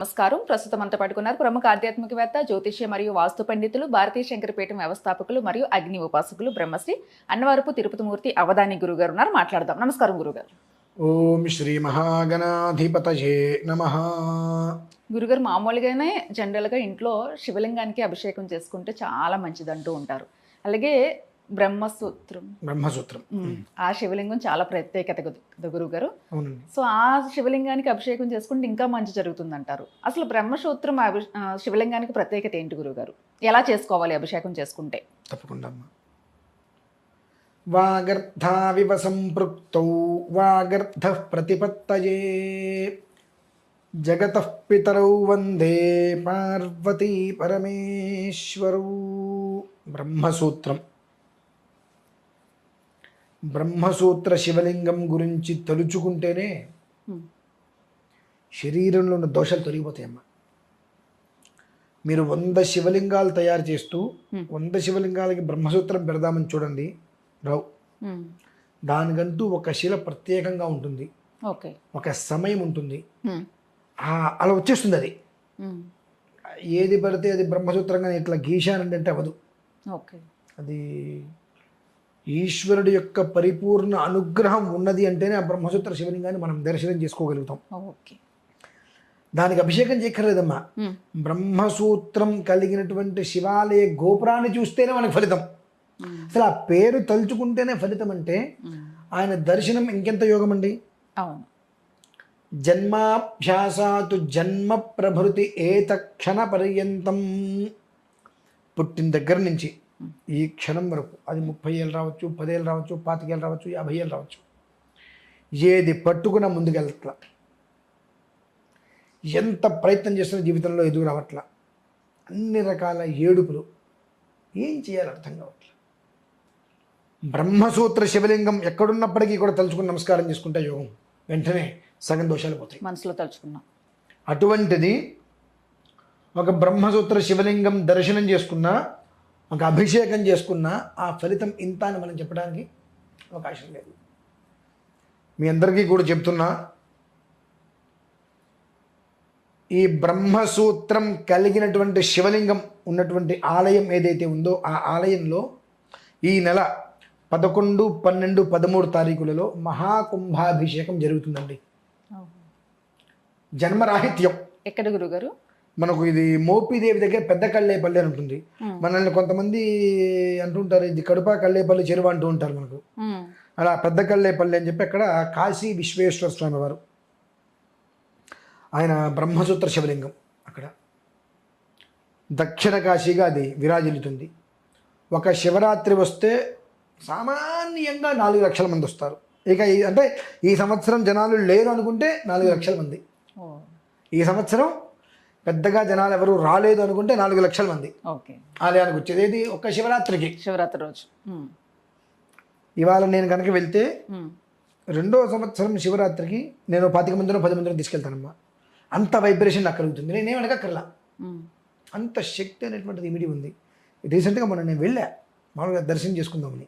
నమస్కారం. ప్రస్తుతం అంతా పట్టుకున్నారు ప్రముఖ ఆధ్యాత్మికవేత్త జ్యోతిష్య మరియు వాస్తు పండితులు భారతీయ శంకరపీఠం వ్యవస్థాపకులు మరియు అగ్ని ఉపాసకులు బ్రహ్మశ్రీ అన్నవరపు తిరుపతిమూర్తి అవధాని గురుగారు ఉన్నారు. మాట్లాడదాం. నమస్కారం గురుగారు. ఓం శ్రీ మహాగణాధిపతయే నమ. గురుగారు మామూలుగానే జనరల్గా ఇంట్లో శివలింగానికి అభిషేకం చేసుకుంటే చాలా మంచిది అంటూ ఉంటారు. అలాగే బ్రహ్మసూత్రం. బ్రహ్మసూత్రం. ఆ శివలింగం చాలా ప్రత్యేకత గురుగారు. అవునండి. సో ఆ శివలింగానికి అభిషేకం చేసుకుంటే ఇంకా మంచి జరుగుతుంది అంటారు అసలు బ్రహ్మసూత్రం శివలింగానికి ప్రత్యేకత ఏంటి గురుగారు? ఎలా చేసుకోవాలి అభిషేకం చేసుకుంటే? తప్పకుండా అమ్మ. వాగర్థావివ సంపృక్తౌ వాగర్థ ప్రతిపత్తయే. జగత పితరౌ వందే పార్వతీ పరమేశ్వరౌ. బ్రహ్మసూత్రం. బ్రహ్మసూత్ర శివలింగం గురించి తలుచుకుంటేనే ఉమ్, శరీరంలో ఉన్న దోషాలు తొలగిపోతాయమ్మా. మీరు వంద శివలింగాలు తయారు చేస్తూ Hmm. వంద శివలింగాలకి బ్రహ్మసూత్రం పెడదామని చూడండి. రావు. ఉమ్, దానికంటూ ఒక శిల ప్రత్యేకంగా ఉంటుంది. ఒక సమయం ఉంటుంది. అలా వచ్చేస్తుంది అది. ఏది పడితే అది బ్రహ్మసూత్రంగా ఇట్లా గీశానండి అంటే అవ్వదు. ఓకే. అది ఈశ్వరుడి యొక్క పరిపూర్ణ అనుగ్రహం ఉన్నది అంటేనే ఆ బ్రహ్మసూత్ర శివలింగాన్ని మనం దర్శనం చేసుకోగలుగుతాం. ఓకే. దానికి అభిషేకం చేయక్కర్లేదమ్మా. బ్రహ్మసూత్రం కలిగినటువంటి శివాలయ గోపురాన్ని చూస్తేనే మనకు ఫలితం. అసలు ఆ పేరు తలుచుకుంటేనే ఫలితం అంటే ఆయన దర్శనం ఇంకెంత యోగం అండి అవును. జన్మాభ్యాసాతు జన్మ ప్రభృతి ఏత క్షణ పర్యంతం. పుట్టిన దగ్గర నుంచి ఈ క్షణం వరకు. అది ముప్పై ఏళ్ళు రావచ్చు పదేళ్ళు రావచ్చు పాతికేళ్ళు రావచ్చు యాభై ఏళ్ళు రావచ్చు. ఏది పట్టుకున్నా ముందుకెళ్ళట్లా. ఎంత ప్రయత్నం చేస్తున్న జీవితంలో ఎదుగు రావట్లా. అన్ని రకాల ఏడుపులు ఏం చేయాలి అర్థం కావట్లా. బ్రహ్మసూత్ర శివలింగం ఎక్కడున్నప్పటికీ కూడా తలుచుకుని నమస్కారం చేసుకుంటే యోగం. వెంటనే సగం దోషాలు పోతాయి. మనసులో తలుచుకున్నాం. అటువంటిది ఒక బ్రహ్మసూత్ర శివలింగం దర్శనం చేసుకున్నా ఒక అభిషేకం చేసుకున్నా ఆ ఫలితం ఇంత అని మనం చెప్పడానికి అవకాశం లేదు. మీ అందరికీ కూడా చెప్తున్నా ఈ బ్రహ్మసూత్రం కలిగినటువంటి శివలింగం ఉన్నటువంటి ఆలయం ఏదైతే ఉందో ఆ ఆలయంలో ఈ నెల పదకొండు పన్నెండు పదమూడు తారీఖులలో మహాకుంభాభిషేకం జరుగుతుందండి. జన్మరాహిత్యం. ఎక్కడ గురుగారు? మనకు ఇది మోపిదేవి దగ్గర పెద్ద కళ్ళేపల్లి అని ఉంటుంది. మనల్ని కొంతమంది అంటుంటారు ఇది కడుప కళ్ళేపల్లి చెరువు అంటూ ఉంటారు మనకు. అలా పెద్ద కళ్ళేపల్లి అని చెప్పి అక్కడ కాశీ విశ్వేశ్వర స్వామి వారు. ఆయన బ్రహ్మసూత్ర శివలింగం అక్కడ. దక్షిణ కాశీగా అది విరాజిల్లుతుంది. ఒక శివరాత్రి వస్తే సామాన్యంగా నాలుగు లక్షల మంది వస్తారు. ఇక అంటే ఈ సంవత్సరం జనాలు లేరు అనుకుంటే నాలుగు లక్షల మంది. ఈ సంవత్సరం పెద్దగా జనాలు ఎవరు రాలేదు అనుకుంటే నాలుగు లక్షల మంది. ఓకే. ఆలయానికి వచ్చేది ఏది? ఒక్క శివరాత్రికి. శివరాత్రి రోజు. ఇవాళ నేను కనుక వెళ్తే రెండో సంవత్సరం శివరాత్రికి నేను పాతిక మందిలో పది మందిలో తీసుకెళ్తానమ్మా. అంత వైబ్రేషన్ నాకు కలుగుతుంది. నేనేం అడగక్కర్లా అంత శక్తి అనేటువంటిది ఇమిడి ఉంది. రీసెంట్గా మొన్న నేను వెళ్ళా. మామూలుగా దర్శనం చేసుకుందామని.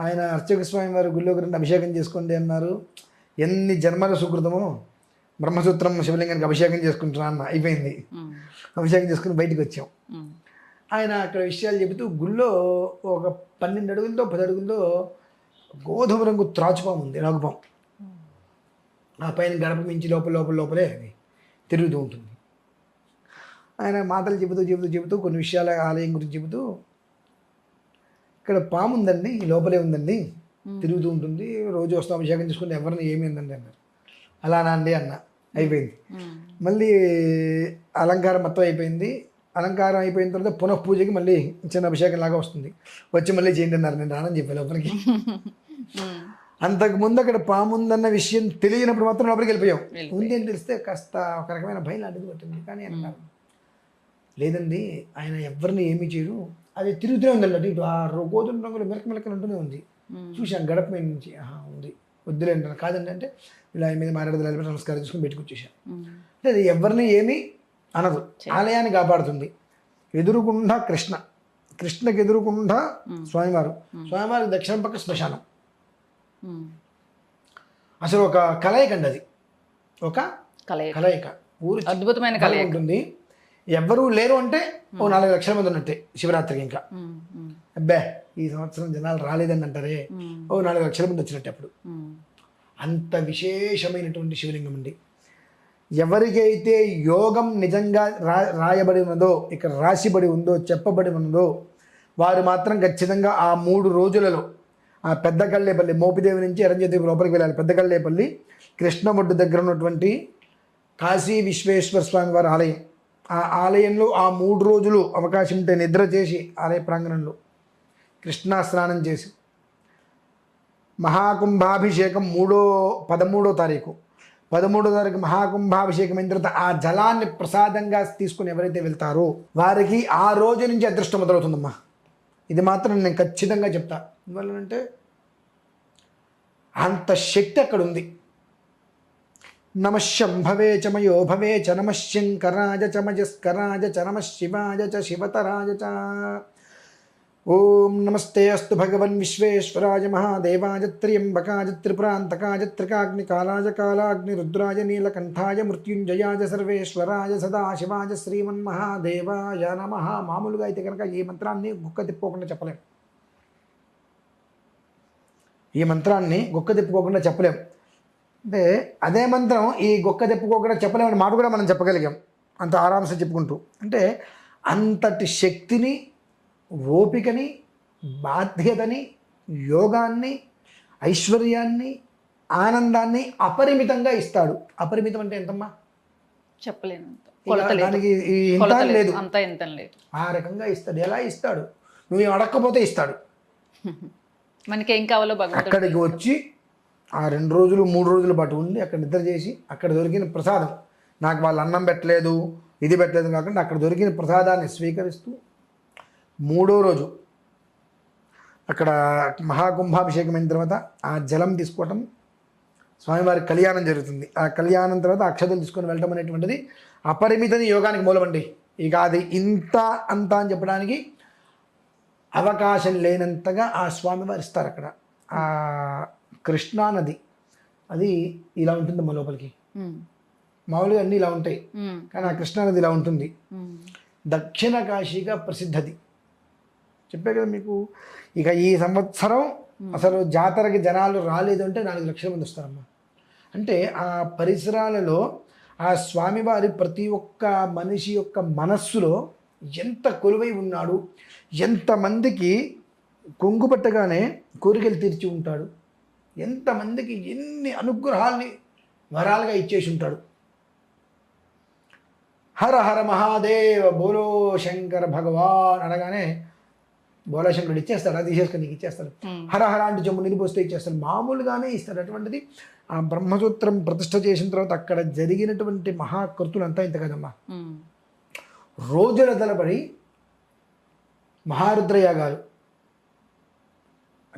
ఆయన అర్చక స్వామి వారు గుళ్ళోకి రండి అభిషేకం చేసుకోండి అన్నారు. ఎన్ని జన్మల సుకృతమో. బ్రహ్మసూత్రం శివలింగానికి అభిషేకం చేసుకుంటున్నా అన్న అయిపోయింది. అభిషేకం చేసుకుని బయటికి వచ్చాం. ఆయన అక్కడ విషయాలు చెబుతూ గుళ్ళో ఒక పన్నెండు అడుగులతో పది అడుగులతో గోధుమ రంగు త్రాచుపాము ఉంది నాగుపాం ఆ పైన గడప మించి లోపల లోపల లోపలే అది తిరుగుతూ ఉంటుంది. ఆయన మాటలు చెబుతూ చెబుతూ చెబుతూ కొన్ని విషయాల ఆలయం గురించి చెబుతూ ఇక్కడ పాము ఉందండి లోపలే ఉందండి తిరుగుతూ ఉంటుంది. రోజు వస్తాం అభిషేకం చేసుకుంటే ఎవరిని ఏమైందండి అన్నారు. అలానా అండి అన్న. అయిపోయింది. ఉమ్, మళ్ళీ అలంకారం మొత్తం అయిపోయింది. అలంకారం అయిపోయిన తర్వాత పునః పూజకి మళ్ళీ చిన్న అభిషేకం లాగా వస్తుంది. వచ్చి మళ్ళీ చేయండి అన్నారు. నేను రానని చెప్పే లోపలికి. ఉమ్, అంతకు ముందు అక్కడ పాము ఉందన్న విషయం తెలియనప్పుడు మాత్రం లోపలికి వెళ్ళిపోయాం. ఉంది అని తెలిస్తే కాస్త ఒక రకమైన భయం లాంటిది పట్టింది. కానీ అన్నారు లేదండి ఆయన ఎవరిని ఏమీ చేయరు. అది తిరుగుతూనే ఉందండి అటు ఇటు. ఆ గోధుమ రంగులో మిలక మిలకలు ఉంటూనే ఉంది. చూశాను గడప మీద నుంచి. ఆహా వద్దులేండి అన్నారు. కాదండి అంటే ఇలా ఆయన మీద మాట్లాడదు నమస్కారం చేసుకుని ఉమ్, అంటే అది ఎవరిని ఏమీ అనదు. ఆలయాన్ని కాపాడుతుంది. ఎదురుకుండా కృష్ణ. కృష్ణకి ఎదురుకుండా స్వామివారు. స్వామివారికి దక్షిణం పక్క శ్మశానం. అసలు ఒక కలయిక అండి అది. ఒక కలయిక. కలయిక. ఊరు అద్భుతమైన కలయిక. ఉంటుంది. ఎవరు లేరు అంటే ఓ నాలుగు లక్షల మంది ఉన్నట్టే శివరాత్రికి ఇంకా. అబ్బే ఈ సంవత్సరం జనాలు రాలేదని అంటారే. ఓ నాలుగు లక్షల మంది వచ్చినట్టు అప్పుడు. అంత విశేషమైనటువంటి శివలింగం అండి ఎవరికైతే యోగం నిజంగా రా రాయబడి ఉన్నదో ఇక్కడ రాసిబడి ఉందో చెప్పబడి ఉన్నదో వారు మాత్రం ఖచ్చితంగా ఆ మూడు రోజులలో ఆ పెద్ద కల్లేపల్లి మోపిదేవి నుంచి ఎరంజదేవి లోపలికి వెళ్ళాలి. పెద్ద కల్లేపల్లి కృష్ణమొడ్డు దగ్గర ఉన్నటువంటి కాశీ విశ్వేశ్వర స్వామి వారి ఆలయం. ఆ ఆలయంలో ఆ మూడు రోజులు అవకాశం ఉంటే నిద్ర చేసి ఆలయ ప్రాంగణంలో కృష్ణా స్నానం చేసి మహాకుంభాభిషేకం మూడో పదమూడో తారీఖు. పదమూడో తారీఖు మహాకుంభాభిషేకం అయిన తర్వాత ఆ జలాన్ని ప్రసాదంగా తీసుకుని ఎవరైతే వెళ్తారో వారికి ఆ రోజు నుంచి అదృష్టం మొదలవుతుందమ్మా. ఇది మాత్రం నేను ఖచ్చితంగా చెప్తా. ఎందువల్లంటే అంత శక్తి అక్కడ ఉంది నమశంభవే భవే చమయో భవే చ నమశంకరాజ చమజస్కరాజ చ చ నమ శివాజ చ శివతరాజ చ ఓం నమస్తే అస్తు భగవన్ విశ్వేశ్వరాయ మహాదేవాయ త్ర్యంబకాయ త్రిపురాంతకాయ త్రికాగ్నికాలాయ కాలాగ్ని రుద్రాయ నీలకంఠాయ మృత్యుంజయాయ సర్వేశ్వరాయ సదాశివాయ శ్రీమన్మహాదేవాయ నమ. మామూలుగా అయితే కనుక ఈ మంత్రాన్ని గుక్క తిప్పుకోకుండా చెప్పలేం. ఈ మంత్రాన్ని గుక్క తిప్పుకోకుండా చెప్పలేం. అంటే అదే మంత్రం ఈ గొక్క తిప్పుకోకుండా చెప్పలేమని మాట కూడా మనం చెప్పగలిగాం. అంత ఆరాంశం చెప్పుకుంటూ. అంటే అంతటి శక్తిని ఓపికని బాధ్యతని యోగాన్ని ఐశ్వర్యాన్ని ఆనందాన్ని అపరిమితంగా ఇస్తాడు. అపరిమితం అంటే ఎంతమ్మా? లేదు. దానికి ఇంత లేదు. లేదు. అంత ఇంత లేదు. ఆ రకంగా ఇస్తాడు. ఎలా ఇస్తాడు? నువ్వు ఏం అడగకపోతే ఇస్తాడు. మనకి ఏం కావాలో అక్కడికి వచ్చి ఆ రెండు రోజులు మూడు రోజుల పాటు ఉండి అక్కడ నిద్ర చేసి అక్కడ దొరికిన ప్రసాదం. నాకు వాళ్ళు అన్నం పెట్టలేదు ఇది పెట్టలేదు కాకుండా అక్కడ దొరికిన ప్రసాదాన్ని స్వీకరిస్తూ మూడో రోజు అక్కడ మహాకుంభాభిషేకం అయిన తర్వాత ఆ జలం తీసుకోవటం స్వామివారి కళ్యాణం జరుగుతుంది. ఆ కళ్యాణం తర్వాత అక్షతలు తీసుకొని వెళ్ళటం అనేటువంటిది అపరిమితని యోగానికి మూలమండి ఇక అది ఇంత అంత అని చెప్పడానికి అవకాశం లేనంతగా ఆ స్వామివారు ఇస్తారు అక్కడ. ఆ కృష్ణా నది అది ఇలా ఉంటుంది మా లోపలికి. మామూలుగా అన్నీ ఇలా ఉంటాయి. కానీ ఆ కృష్ణా నది ఇలా ఉంటుంది. దక్షిణ కాశీగా ప్రసిద్ధది. చెప్పే కదా మీకు. ఇక ఈ సంవత్సరం అసలు జాతరకి జనాలు రాలేదు అంటే నాలుగు లక్షల మంది వస్తారమ్మా. అంటే ఆ పరిసరాలలో ఆ స్వామివారి ప్రతి ఒక్క మనిషి యొక్క మనస్సులో ఎంత కొలువై ఉన్నాడు ఎంతమందికి కొంగు పట్టగానే కోరికలు తీర్చి ఉంటాడు ఎంతమందికి ఎన్ని అనుగ్రహాల్ని వరాలుగా ఇచ్చేసి ఉంటాడు. హర హర మహాదేవ బోలో శంకర భగవాన్ అనగానే బోలో శంకరుడు ఇచ్చేస్తాడు అది తీసేసుకొని నీకు ఇచ్చేస్తాడు. Hmm. హర హర అంటే జమ్ము నిలిపోస్తే ఇచ్చేస్తాడు. మామూలుగానే ఇస్తాడు. అటువంటిది ఆ బ్రహ్మసూత్రం ప్రతిష్ఠ చేసిన తర్వాత అక్కడ జరిగినటువంటి మహాకృతులు అంతా ఇంత కదమ్మా. రోజుల తలబడి మహారుద్రయాగాలు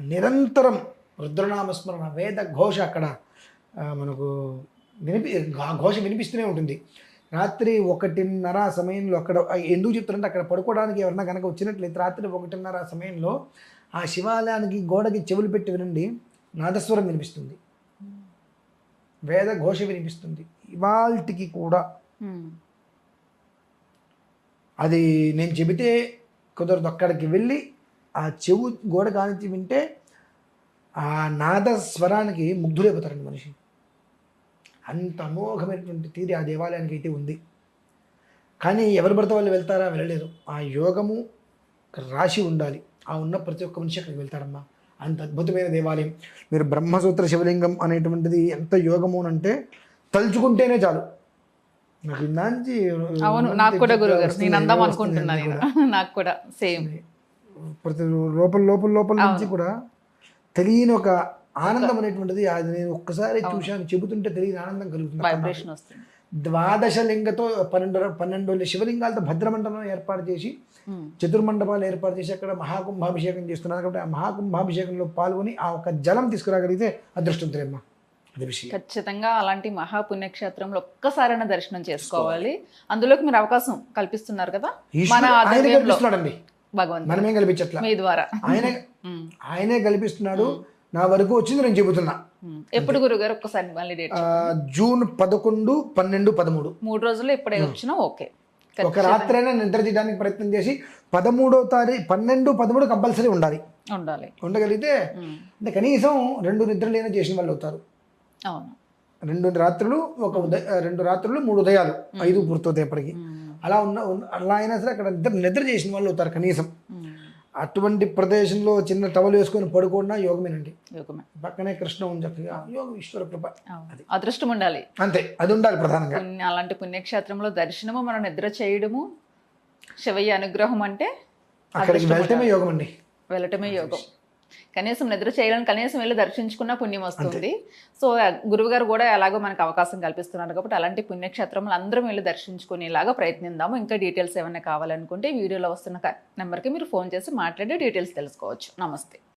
నిరంతరం రుద్రనామస్మరణ వేద ఘోష అక్కడ మనకు వినిపి ఘోష వినిపిస్తూనే ఉంటుంది. రాత్రి ఒకటిన్నర సమయంలో అక్కడ ఎందుకు చెప్తారంటే అక్కడ పడుకోవడానికి ఎవరన్నా కనుక వచ్చినట్లయితే రాత్రి ఒకటిన్నర సమయంలో ఆ శివాలయానికి గోడకి చెవులు పెట్టి వినండి నాదస్వరం వినిపిస్తుంది. వేద ఘోష వినిపిస్తుంది. ఇవాల్టికి కూడా అది నేను చెబితే కుదరదు. అక్కడికి వెళ్ళి ఆ చెవు గోడ కానించి వింటే ఆ నాద స్వరానికి ముగ్ధులైపోతారండి మనిషి. అంత అమోఘమైనటువంటి తీరి ఆ దేవాలయానికి అయితే ఉంది. కానీ ఎవరు పడితే వాళ్ళు వెళ్తారా? వెళ్ళలేరు ఆ యోగము రాశి ఉండాలి. ఆ ఉన్న ప్రతి ఒక్క మనిషి అక్కడికి వెళ్తాడమ్మా. అంత అద్భుతమైన దేవాలయం. మీరు బ్రహ్మసూత్ర శివలింగం అనేటువంటిది ఎంత యోగము అంటే తలుచుకుంటేనే చాలు. నాకు అవును నాకు కూడా గురుగారు నేను. అందాం అనుకుంటున్నాను. నాకు కూడా సేమ్. ప్రతి లోపల లోపల లోపల నుంచి కూడా తెలియని ఒక ఆనందం అనేటువంటిది అది నేను ఒక్కసారి చూశాను చెబుతుంటే తెలియని ఆనందం కలుగుతుంది. ద్వాదశ లింగతో పన్నెండు పన్నెండు శివలింగాలతో భద్రమండపం ఏర్పాటు చేసి చతుర్మండపాలు ఏర్పాటు చేసి అక్కడ మహాకుంభాభిషేకం చేస్తున్నారు. కాబట్టి ఆ మహాకుంభాభిషేకంలో పాల్గొని ఆ ఒక జలం తీసుకురాగలిగితే అదృష్టవంతులేమ్మా అది విషయం. ఖచ్చితంగా అలాంటి మహాపుణ్యక్షేత్రంలో ఒక్కసారైనా దర్శనం చేసుకోవాలి. అందులోకి మీరు అవకాశం కల్పిస్తున్నారు కదా? మన ఆధ్వర్యంలో. భగవంతుడు. మనమేం కల్పించట్లా? మీ ద్వారా. ఆయన ఆయనే కల్పిస్తున్నాడు. నా వరకు వచ్చింది నేను చెబుతున్నా. ఎప్పుడు గురుగారు ఒక్కసారి మళ్ళీ డేట్ జూన్ పదకొండు పన్నెండు పదమూడు. మూడు రోజుల్లో ఎప్పుడే వచ్చినా ఓకే. ఒక రాత్రైనా నిద్ర చేయడానికి ప్రయత్నం చేసి పదమూడో తారీఖు పన్నెండు పదమూడు కంపల్సరీ ఉండాలి. ఉండాలి. ఉండగలిగితే. అంటే కనీసం రెండు నిద్రలైనా చేసిన వాళ్ళు అవుతారు. అవును. రెండు రాత్రులు ఒక ఉదయ రెండు రాత్రులు మూడు ఉదయాలు ఐదు పూర్తవుతాయి ఉమ్. అలా ఉన్న అలా అయినా సరే అక్కడ నిద్ర నిద్ర చేసిన వాళ్ళు అవుతారు కనీసం. అటువంటి ప్రదేశంలో చిన్న టవల్ వేసుకొని పడుకున్నా యోగమేనండి. యోగమే. పక్కనే కృష్ణ ఉంది చక్కగా. యోగం ఈశ్వర కృప. అదృష్టం ఉండాలి. అంతే. అది ఉండాలి ప్రధానంగా. అలాంటి పుణ్యక్షేత్రంలో దర్శనము మనం నిద్ర చేయడము శివయ్య అనుగ్రహం అంటే అక్కడికి వెళ్తేనే యోగం అండి వెళ్ళటమే యోగం. కనీసం నిద్ర చేయడానికి కనీసం వెళ్ళి దర్శించుకున్న పుణ్యం వస్తుంది. సో గురువు గారు కూడా ఎలాగో మనకు అవకాశం కల్పిస్తున్నారు కాబట్టి అలాంటి పుణ్యక్షేత్రములు అందరం వెళ్ళి దర్శించుకునేలాగా ప్రయత్నిద్దాము. ఇంకా డీటెయిల్స్ ఏమైనా కావాలనుకుంటే వీడియోలో వస్తున్న నెంబర్కి మీరు ఫోన్ చేసి మాట్లాడి డీటెయిల్స్ తెలుసుకోవచ్చు. నమస్తే.